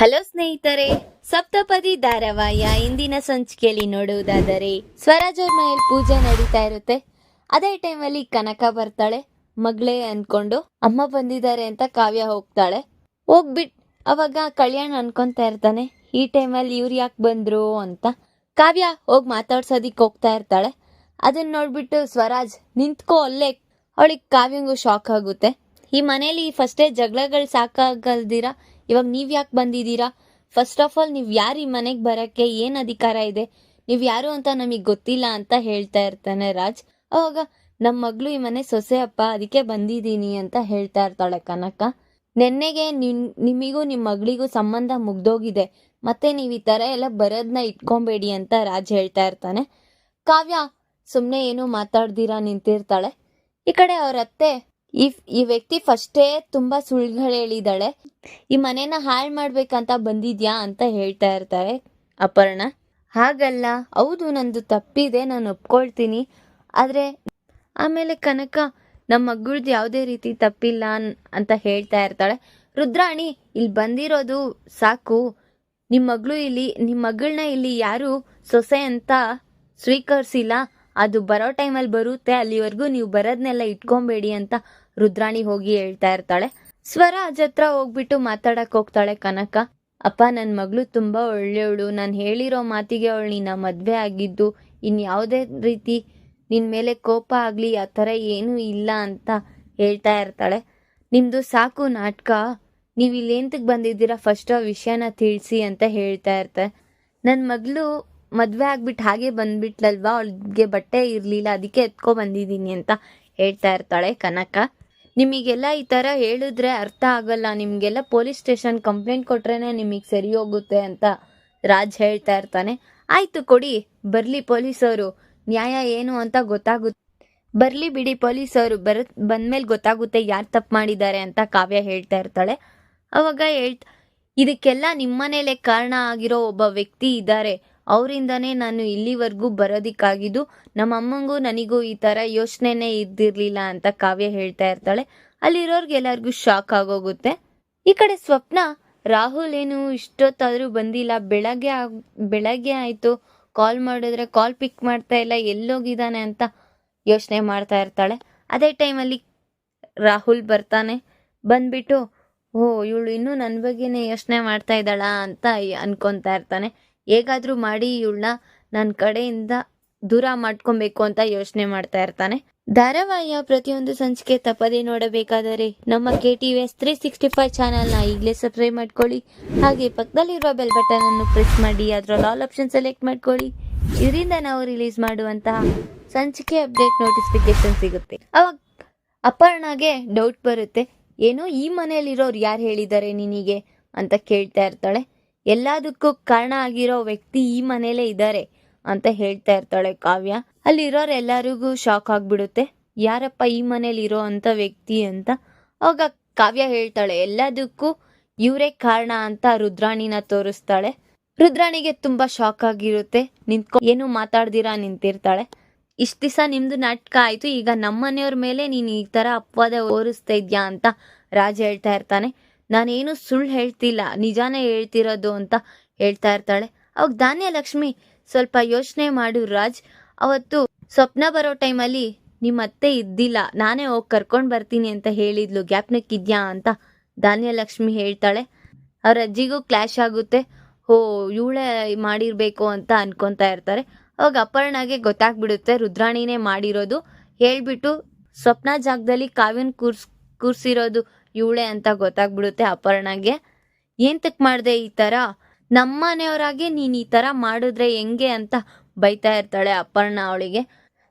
Hello ಸ್ನೇಹಿತರೆ, ಸಪ್ತಪದಿ ಧಾರಾವಾಹಿಯ ಇಂದಿನ ಸಂಚಿಕೆಯಲ್ಲಿ ನೋಡುವುದಾದರೆ ಸ್ವರಾಜ್ ಅವ್ರ ಮನೇಲಿ ಪೂಜೆ ನಡೀತಾ ಇರುತ್ತೆ. ಅದೇ ಟೈಮಲ್ಲಿ ಕನಕ ಬರ್ತಾಳೆ, ಮಗಳೇ ಅನ್ಕೊಂಡು ಅಮ್ಮ ಬಂದಿದ್ದಾರೆ ಅಂತ ಕಾವ್ಯ ಹೋಗ್ತಾಳೆ. ಹೋಗ್ಬಿಟ್, ಅವಾಗ ಕಲ್ಯಾಣ್ ಅನ್ಕೊಂತಾ ಇರ್ತಾನೆ, ಈ ಟೈಮಲ್ಲಿ ಇವ್ರು ಯಾಕೆ ಬಂದ್ರು ಅಂತ. ಕಾವ್ಯ ಹೋಗಿ ಮಾತಾಡ್ಸೋದಿಕ್ ಹೋಗ್ತಾ ಇರ್ತಾಳೆ. ಅದನ್ನ ನೋಡ್ಬಿಟ್ಟು ಸ್ವರಾಜ್ ನಿಂತ್ಕೋ ಅಲ್ಲೇ, ಅವಳಿಗೆ ಕಾವ್ಯಂಗೂ ಶಾಕ್ ಆಗುತ್ತೆ. ಈ ಮನೇಲಿ ಫಸ್ಟೇ ಜಗಳಗಳು ಸಾಕಾಗಲ್ದಿರ? ಇವಾಗ ನೀವು ಯಾಕೆ ಬಂದಿದ್ದೀರಾ? ಫಸ್ಟ್ ಆಫ್ ಆಲ್ ನೀವು ಯಾರು ಈ ಮನೆಗೆ ಬರಕ್ಕೆ? ಏನು ಅಧಿಕಾರ ಇದೆ? ನೀವು ಯಾರು ಅಂತ ನಮಗೆ ಗೊತ್ತಿಲ್ಲ ಅಂತ ಹೇಳ್ತಾ ಇರ್ತಾನೆ ರಾಜ್. ಅವಾಗ ನಮ್ಮ ಮಗಳು ಈ ಮನೆ ಸೊಸೆ ಅಪ್ಪ, ಅದಕ್ಕೆ ಬಂದಿದ್ದೀನಿ ಅಂತ ಹೇಳ್ತಾ ಇರ್ತಾಳೆ ಕನಕ. ನೆನ್ನೆಗೆ ನಿನ್, ನಿಮಿಗೂ ನಿಮ್ಮ ಮಗಳಿಗೂ ಸಂಬಂಧ ಮುಗ್ದೋಗಿದೆ. ಮತ್ತೆ ನೀವು ಈ ತರ ಎಲ್ಲ ಬರೋದನ್ನ ಇಟ್ಕೊಂಬೇಡಿ ಅಂತ ರಾಜ್ ಹೇಳ್ತಾ ಇರ್ತಾನೆ. ಕಾವ್ಯ ಸುಮ್ಮನೆ ಏನು ಮಾತಾಡ್ದಿರಾ ನಿಂತಿರ್ತಾಳೆ. ಈ ಕಡೆ ಅವ್ರ ಅತ್ತೆ ಈ ಈ ವ್ಯಕ್ತಿ ಫಸ್ಟೇ ತುಂಬಾ ಸುಳ್ಳುಗಳು ಹೇಳಿದಾಳೆ ಈ ಮನೇನ ಹಾಳು ಮಾಡ್ಬೇಕಂತ ಬಂದಿದ್ಯಾ ಅಂತ ಹೇಳ್ತಾ ಇರ್ತಾರೆ ಅಪರ್ಣ. ಹಾಗಲ್ಲ, ಹೌದು, ನಂದು ತಪ್ಪಿದೆ, ನಾನು ಒಪ್ಕೊಳ್ತೀನಿ. ಆದ್ರೆ, ಆಮೇಲೆ ಕನಕ ನಮ್ಮ ಮಗಳ್ದು ಯಾವುದೇ ರೀತಿ ತಪ್ಪಿಲ್ಲ ಅಂತ ಹೇಳ್ತಾ ಇರ್ತಾಳೆ. ರುದ್ರಾಣಿ ಇಲ್ಲಿ ಬಂದಿರೋದು ಸಾಕು. ನಿಮ್ಮ ಮಗಳು ಇಲ್ಲಿ ನಿಮ್ಮ ಮಗಳನ್ನ ಇಲ್ಲಿ ಯಾರು ಸೊಸೆ ಅಂತ ಸ್ವೀಕರಿಸಿಲ್ಲ. ಅದು ಬರೋ ಟೈಮಲ್ಲಿ ಬರುತ್ತೆ, ಅಲ್ಲಿವರೆಗೂ ನೀವು ಬರೋದನ್ನೆಲ್ಲ ಇಟ್ಕೊಬೇಡಿ ಅಂತ ರುದ್ರಾಣಿ ಹೋಗಿ ಹೇಳ್ತಾ ಇರ್ತಾಳೆ. ಸ್ವರಾಜ್ ಹತ್ರ ಹೋಗ್ಬಿಟ್ಟು ಮಾತಾಡಕ್ ಹೋಗ್ತಾಳೆ ಕನಕ. ಅಪ್ಪ ನನ್ನ ಮಗಳು ತುಂಬಾ ಒಳ್ಳೆಯವಳು. ನಾನು ಹೇಳಿರೋ ಮಾತಿಗೆ ಅವಳು ನಿನ್ನ ಮದ್ವೆ ಆಗಿದ್ದು ಇನ್ ಯಾವುದೇ ರೀತಿ ನಿನ್ ಮೇಲೆ ಕೋಪ ಆಗ್ಲಿ, ಆ ಥರ ಏನೂ ಇಲ್ಲ ಅಂತ ಹೇಳ್ತಾ ಇರ್ತಾಳೆ. ನಿಮ್ದು ಸಾಕು ನಾಟಕ. ನೀವು ಇಲ್ಲೇಂತಕ್ಕೆ ಬಂದಿದ್ದೀರಾ? ಫಸ್ಟ್ ಆ ವಿಷಯನ ತಿಳಿಸಿ ಅಂತ ಹೇಳ್ತಾ ಇರ್ತಾರೆ ನನ್ನ ಮಗಳು ಮದುವೆ ಆಗ್ಬಿಟ್ಟು ಹಾಗೆ ಬಂದ್ಬಿಟ್ಲಲ್ವಾ? ಅವಳಿಗೆ ಬಟ್ಟೆ ಇರಲಿಲ್ಲ, ಅದಕ್ಕೆ ಎತ್ಕೊ ಬಂದಿದ್ದೀನಿ ಅಂತ ಹೇಳ್ತಾ ಇರ್ತಾಳೆ ಕನಕ. ನಿಮಗೆಲ್ಲ ಈ ಥರ ಹೇಳಿದ್ರೆ ಅರ್ಥ ಆಗಲ್ಲ. ನಿಮಗೆಲ್ಲ ಪೊಲೀಸ್ ಸ್ಟೇಷನ್ ಕಂಪ್ಲೇಂಟ್ ಕೊಟ್ರೇ ನಿಮಗೆ ಸರಿ ಹೋಗುತ್ತೆ ಅಂತ ರಾಜ್ ಹೇಳ್ತಾ ಇರ್ತಾನೆ. ಆಯ್ತು ಕೊಡಿ, ಬರ್ಲಿ ಪೊಲೀಸವರು ನ್ಯಾಯ ಏನು ಅಂತ ಗೊತ್ತಾಗುತ್ತೆ. ಬರ್ಲಿ ಬಿಡಿ ಪೊಲೀಸವರು ಬರ, ಬಂದ್ಮೇಲೆ ಗೊತ್ತಾಗುತ್ತೆ ಯಾರು ತಪ್ಪು ಮಾಡಿದ್ದಾರೆ ಅಂತ ಕಾವ್ಯ ಹೇಳ್ತಾ ಇರ್ತಾಳೆ. ಅವಾಗ ಹೇಳ್ತ, ಇದಕ್ಕೆಲ್ಲ ನಿಮ್ಮನೇಲೆ ಕಾರಣ ಆಗಿರೋ ಒಬ್ಬ ವ್ಯಕ್ತಿ ಇದ್ದಾರೆ. ಅವರಿಂದನೇ ನಾನು ಇಲ್ಲಿವರೆಗೂ ಬರೋದಕ್ಕಾಗಿದ್ದು ನಮ್ಮ ಅಮ್ಮಂಗೂ ನನಗೂ ಈ ಥರ ಯೋಚನೆನೇ ಇದ್ದಿರಲಿಲ್ಲ ಅಂತ ಕಾವ್ಯ ಹೇಳ್ತಾ ಇರ್ತಾಳೆ. ಅಲ್ಲಿರೋರ್ಗೆಲ್ಲರಿಗೂ ಶಾಕ್ ಆಗೋಗುತ್ತೆ. ಈ ಕಡೆ ಸ್ವಪ್ನ, ರಾಹುಲ್ ಏನು ಇಷ್ಟೊತ್ತಾದರೂ ಬಂದಿಲ್ಲ. ಬೆಳಗ್ಗೆ ಬೆಳಗ್ಗೆ ಆಯ್ತು. ಕಾಲ್ ಮಾಡಿದ್ರೆ ಕಾಲ್ ಪಿಕ್ ಮಾಡ್ತಾ ಇಲ್ಲ, ಎಲ್ಲೋಗಿದ್ದಾನೆ ಅಂತ ಯೋಚನೆ ಮಾಡ್ತಾ ಇರ್ತಾಳೆ. ಅದೇ ಟೈಮಲ್ಲಿ ರಾಹುಲ್ ಬರ್ತಾನೆ. ಬಂದ್ಬಿಟ್ಟು, ಓ, ಇವಳು ಇನ್ನೂ ನನ್ನ ಬಗ್ಗೆನೇ ಯೋಚನೆ ಮಾಡ್ತಾ ಇದ್ದಾಳ ಅಂತ ಅನ್ಕೊತಾ ಇರ್ತಾನೆ. ಹೇಗಾದ್ರೂ ಮಾಡಿ ಇವಳನ್ನ ನನ್ನ ಕಡೆಯಿಂದ ದೂರ ಮಾಡ್ಕೊಬೇಕು ಅಂತ ಯೋಚನೆ ಮಾಡ್ತಾ ಇರ್ತಾನೆ. ಧಾರಾವಾಹಿಯ ಪ್ರತಿಯೊಂದು ಸಂಚಿಕೆ ತಪ್ಪದೇ ನೋಡಬೇಕಾದರೆ ನಮ್ಮ K T V S three sixty five ಚಾನಲ್ನ ಈಗಲೇ ಸಬ್ಸ್ಕ್ರೈಬ್ ಮಾಡ್ಕೊಳ್ಳಿ. ಹಾಗೆ ಪಕ್ಕದಲ್ಲಿರುವ ಬೆಲ್ ಬಟನ್ ಅನ್ನು ಪ್ರೆಸ್ ಮಾಡಿ, ಅದರಲ್ಲಿ ಆಲ್ ಆಪ್ಷನ್ ಸೆಲೆಕ್ಟ್ ಮಾಡ್ಕೊಳ್ಳಿ. ಇದರಿಂದ ನಾವು ರಿಲೀಸ್ ಮಾಡುವಂತಹ ಸಂಚಿಕೆ ಅಪ್ಡೇಟ್ ನೋಟಿಫಿಕೇಶನ್ ಸಿಗುತ್ತೆ. ಅವಾಗ ಅಪರ್ಣಾಗೆ ಡೌಟ್ ಬರುತ್ತೆ. ಏನೋ ಈ ಮನೆಯಲ್ಲಿರೋರು ಯಾರು ಹೇಳಿದ್ದಾರೆ ನಿನಗೆ ಅಂತ ಕೇಳ್ತಾ ಇರ್ತಾಳೆ. ಎಲ್ಲದಕ್ಕೂ ಕಾರಣ ಆಗಿರೋ ವ್ಯಕ್ತಿ ಈ ಮನೇಲೇ ಇದ್ದಾರೆ ಅಂತ ಹೇಳ್ತಾ ಇರ್ತಾಳೆ ಕಾವ್ಯ. ಅಲ್ಲಿರೋರ್ ಎಲ್ಲರಿಗೂ ಶಾಕ್ ಆಗ್ಬಿಡುತ್ತೆ. ಯಾರಪ್ಪ ಈ ಮನೇಲಿ ಇರೋ ಅಂತ ವ್ಯಕ್ತಿ ಅಂತ. ಅವಾಗ ಕಾವ್ಯ ಹೇಳ್ತಾಳೆ, ಎಲ್ಲದಕ್ಕೂ ಇವರೇ ಕಾರಣ ಅಂತ ರುದ್ರಾಣಿನ ತೋರಿಸ್ತಾಳೆ. ರುದ್ರಾಣಿಗೆ ತುಂಬಾ ಶಾಕ್ ಆಗಿರುತ್ತೆ. ನಿಂತ್ಕೊ, ಏನು ಮಾತಾಡ್ದಿರಾ ನಿಂತಿರ್ತಾಳೆ. ಇಷ್ಟ ದಿವಸ ನಿಮ್ದು ನಾಟಕ ಆಯ್ತು, ಈಗ ನಮ್ಮನೆಯವ್ರ ಮೇಲೆ ನೀನು ಈ ತರ ಅಪವಾದ ಓರಿಸ್ತಾ ಇದ್ಯಾ ಅಂತ ರಾಜ ಹೇಳ್ತಾ ಇರ್ತಾನೆ. ನಾನೇನು ಸುಳ್ಳು ಹೇಳ್ತಿಲ್ಲ, ನಿಜಾನೇ ಹೇಳ್ತಿರೋದು ಅಂತ ಹೇಳ್ತಾ ಇರ್ತಾಳೆ. ಅವಾಗ ಧಾನ್ಯಲಕ್ಷ್ಮಿ ಸ್ವಲ್ಪ ಯೋಚನೆ ಮಾಡು ರಾಜ್. ಅವತ್ತು ಸ್ವಪ್ನ ಬರೋ ಟೈಮಲ್ಲಿ ನಿಮ್ಮ ಅತ್ತೆ ಇದ್ದಿಲ್ಲ, ನಾನೇ ಹೋಗಿ ಕರ್ಕೊಂಡು ಬರ್ತೀನಿ ಅಂತ ಹೇಳಿದ್ಲು ಗ್ಯಾಪ್ನಕ್ಕಿದ್ಯಾ ಅಂತ ಧಾನ್ಯಲಕ್ಷ್ಮಿ ಹೇಳ್ತಾಳೆ. ಅವ್ರ ಅಜ್ಜಿಗೂ ಕ್ಲಾಶ್ ಆಗುತ್ತೆ. ಓ ಇವಳೇ ಮಾಡಿರಬೇಕು ಅಂತ ಅನ್ಕೊತಾ ಇರ್ತಾರೆ. ಅವಾಗ ಅಪರ್ಣಗೆ ಗೊತ್ತಾಗ್ಬಿಡುತ್ತೆ ರುದ್ರಾಣಿನೇ ಮಾಡಿರೋದು. ಹೇಳ್ಬಿಟ್ಟು ಸ್ವಪ್ನ ಜಾಗದಲ್ಲಿ ಕಾವ್ಯನ್ ಕೂರ್ಸ್, ಕೂರ್ಸಿರೋದು ಇವಳೆ ಅಂತ ಗೊತ್ತಾಗ್ಬಿಡುತ್ತೆ ಅಪರ್ಣಗೆ. ಏಂತಕ್ ಮಾಡ್ದೆ ಈ ತರ? ನಮ್ಮನೆಯವರಾಗೆ ನೀನ್ ಈ ತರ ಮಾಡಿದ್ರೆ ಹೆಂಗೆ ಅಂತ ಬೈತಾ ಇರ್ತಾಳೆ ಅಪರ್ಣ ಅವಳಿಗೆ.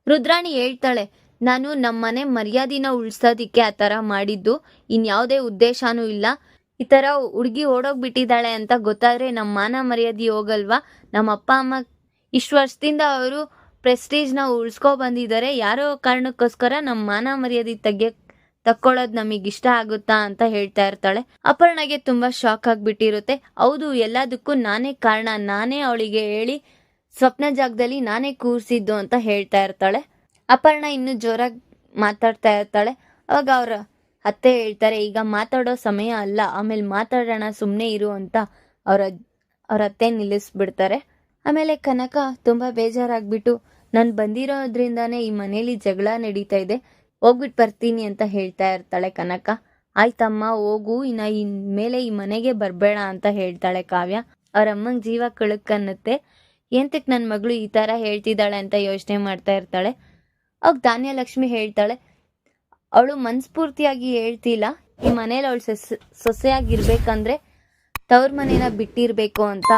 ರುದ್ರಾಣಿ ಹೇಳ್ತಾಳೆ, ನಾನು ನಮ್ಮನೆ ಮರ್ಯಾದಿನ ಉಳ್ಸೋದಿಕ್ಕೆ ಆ ಥರ ಮಾಡಿದ್ದು. ಇನ್ಯಾವುದೇ ಉದ್ದೇಶನೂ ಇಲ್ಲ. ಈ ತರ ಹುಡುಗಿ ಓಡೋಗ್ಬಿಟ್ಟಿದ್ದಾಳೆ ಅಂತ ಗೊತ್ತಾದ್ರೆ ನಮ್ಮ ಮಾನ ಮರ್ಯಾದಿ ಹೋಗಲ್ವಾ? ನಮ್ಮ ಅಪ್ಪ, ಅಮ್ಮ ಇಷ್ಟು ವರ್ಷದಿಂದ ಅವರು ಪ್ರೆಸ್ಟೀಜ್ನ ಉಳ್ಸ್ಕೊ ಬಂದಿದ್ದಾರೆ. ಯಾರೋ ಕಾರಣಕ್ಕೋಸ್ಕರ ನಮ್ಮ ಮಾನ ಮರ್ಯಾದಿ ತೆಗಿಯಕ್ ತಕ್ಕೊಳ್ಳೋದು ನಮಗೆ ಇಷ್ಟ ಆಗುತ್ತಾ ಅಂತ ಹೇಳ್ತಾ ಇರ್ತಾಳೆ. ಅಪರ್ಣಗೆ ತುಂಬಾ ಶಾಕ್ ಆಗ್ಬಿಟ್ಟಿರುತ್ತೆ. ಹೌದು, ಎಲ್ಲದಕ್ಕೂ ನಾನೇ ಕಾರಣ. ನಾನೇ ಅವಳಿಗೆ ಹೇಳಿ ಸ್ವಪ್ನ ಜಾಗದಲ್ಲಿ ನಾನೇ ಕೂರ್ಸಿದ್ದು ಅಂತ ಹೇಳ್ತಾ ಇರ್ತಾಳೆ. ಅಪರ್ಣ ಇನ್ನು ಜೋರಾಗಿ ಮಾತಾಡ್ತಾ ಇರ್ತಾಳೆ. ಅವಾಗ ಅವ್ರ ಅತ್ತೆ ಹೇಳ್ತಾರೆ, ಈಗ ಮಾತಾಡೋ ಸಮಯ ಅಲ್ಲ. ಆಮೇಲೆ ಮಾತಾಡೋಣ ಸುಮ್ಮನೆ ಇರು ಅಂತ ಅವರ ಅವ್ರ ಅತ್ತೆ ನಿಲ್ಲಿಸ್ಬಿಡ್ತಾರೆ. ಆಮೇಲೆ ಕನಕ ತುಂಬ ಬೇಜಾರಾಗ್ಬಿಟ್ಟು, ನಾನು ಬಂದಿರೋದ್ರಿಂದಾನೇ ಈ ಮನೇಲಿ ಜಗಳ ನಡೀತಾ ಇದೆ. ಹೋಗ್ಬಿಟ್ಟು ಬರ್ತೀನಿ ಅಂತ ಹೇಳ್ತಾ ಇರ್ತಾಳೆ ಕನಕ. ಆಯ್ತಮ್ಮ ಹೋಗು, ಇನ್ನ ಮೇಲೆ ಈ ಮನೆಗೆ ಬರಬೇಡ ಅಂತ ಹೇಳ್ತಾಳೆ ಕಾವ್ಯ. ಅವ್ರ ಅಮ್ಮಂಗೆ ಜೀವ ಕಳಕನ್ನತ್ತೆ ಎಂತಕ್ಕೆ ನನ್ನ ಮಗಳು ಈ ಥರ ಹೇಳ್ತಿದ್ದಾಳೆ ಅಂತ ಯೋಚನೆ ಮಾಡ್ತಾ ಇರ್ತಾಳೆ. ಅವಾಗ ಧಾನ್ಯಲಕ್ಷ್ಮಿ ಹೇಳ್ತಾಳೆ, ಅವಳು ಮನಸ್ಫೂರ್ತಿಯಾಗಿ ಹೇಳ್ತಿಲ್ಲ. ಈ ಮನೇಲಿ ಅವಳು ಸೊಸೆ, ಸೊಸೆಯಾಗಿರ್ಬೇಕಂದ್ರೆ ತವ್ರ ಮನೇನ ಬಿಟ್ಟಿರ್ಬೇಕು ಅಂತ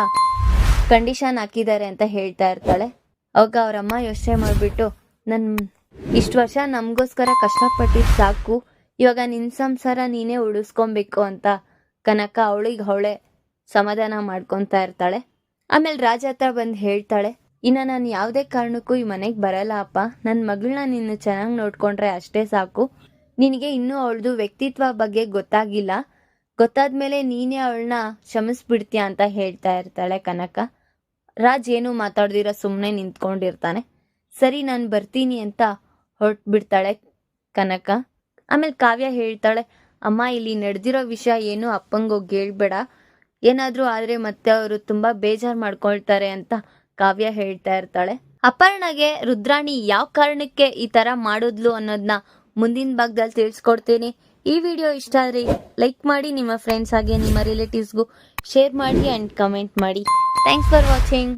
ಕಂಡೀಷನ್ ಹಾಕಿದ್ದಾರೆ ಅಂತ ಹೇಳ್ತಾ ಇರ್ತಾಳೆ. ಅವಾಗ ಅವರಮ್ಮ ಯೋಚನೆ ಮಾಡಿಬಿಟ್ಟು ನನ್ನ ಇಷ್ಟು ವರ್ಷ ನಮಗೋಸ್ಕರ ಕಷ್ಟಪಟ್ಟಿದ್ದು ಸಾಕು. ಇವಾಗ ನಿನ್ನ ಸಂಸಾರ ನೀನೇ ಉಳಿಸ್ಕೊಬೇಕು ಅಂತ ಕನಕ ಅವಳಿಗೆ ಅವಳೆ ಸಮಾಧಾನ ಮಾಡ್ಕೊತಾ ಇರ್ತಾಳೆ. ಆಮೇಲೆ ರಾಜ ಹತ್ರ ಬಂದು ಹೇಳ್ತಾಳೆ, ಇನ್ನು ನಾನು ಯಾವುದೇ ಕಾರಣಕ್ಕೂ ಈ ಮನೆಗೆ ಬರಲ್ಲ ಅಪ್ಪ. ನನ್ನ ಮಗಳನ್ನ ನೀನು ಚೆನ್ನಾಗಿ ನೋಡ್ಕೊಂಡ್ರೆ ಅಷ್ಟೇ ಸಾಕು. ನಿನಗೆ ಇನ್ನೂ ಅವಳದು ವ್ಯಕ್ತಿತ್ವ ಬಗ್ಗೆ ಗೊತ್ತಾಗಿಲ್ಲ. ಗೊತ್ತಾದ ಮೇಲೆ ನೀನೇ ಅವಳನ್ನ ಕ್ಷಮಿಸ್ಬಿಡ್ತೀಯ ಅಂತ ಹೇಳ್ತಾ ಇರ್ತಾಳೆ ಕನಕ. ರಾಜ್ ಏನು ಮಾತಾಡ್ದಿರ ಸುಮ್ಮನೆ ನಿಂತ್ಕೊಂಡಿರ್ತಾನೆ. ಸರಿ, ನಾನು ಬರ್ತೀನಿ ಅಂತ ಹೊರಟ್ಬಿಡ್ತಾಳೆ ಕನಕ. ಆಮೇಲೆ ಕಾವ್ಯ ಹೇಳ್ತಾಳೆ, ಅಮ್ಮ, ಇಲ್ಲಿ ನಡೆದಿರೋ ವಿಷಯ ಏನು ಅಪ್ಪಂಗೋಗಿ ಹೇಳ್ಬೇಡ. ಏನಾದರೂ ಆದರೆ ಮತ್ತೆ ಅವರು ತುಂಬ ಬೇಜಾರು ಮಾಡ್ಕೊಳ್ತಾರೆ ಅಂತ ಕಾವ್ಯ ಹೇಳ್ತಾ ಇರ್ತಾಳೆ. ಅಪರ್ಣಗೆ ರುದ್ರಾಣಿ ಯಾವ ಕಾರಣಕ್ಕೆ ಈ ಥರ ಮಾಡಿದ್ಲು ಅನ್ನೋದನ್ನ ಮುಂದಿನ ಭಾಗದಲ್ಲಿ ತಿಳಿಸ್ಕೊಡ್ತೀನಿ. ಈ ವಿಡಿಯೋ ಇಷ್ಟ ಆದರೆ ಲೈಕ್ ಮಾಡಿ, ನಿಮ್ಮ ಫ್ರೆಂಡ್ಸ್ ಹಾಗೆ ನಿಮ್ಮ ರಿಲೇಟಿವ್ಸ್ಗೂ ಶೇರ್ ಮಾಡಿ ಆ್ಯಂಡ್ ಕಮೆಂಟ್ ಮಾಡಿ. Thanks for watching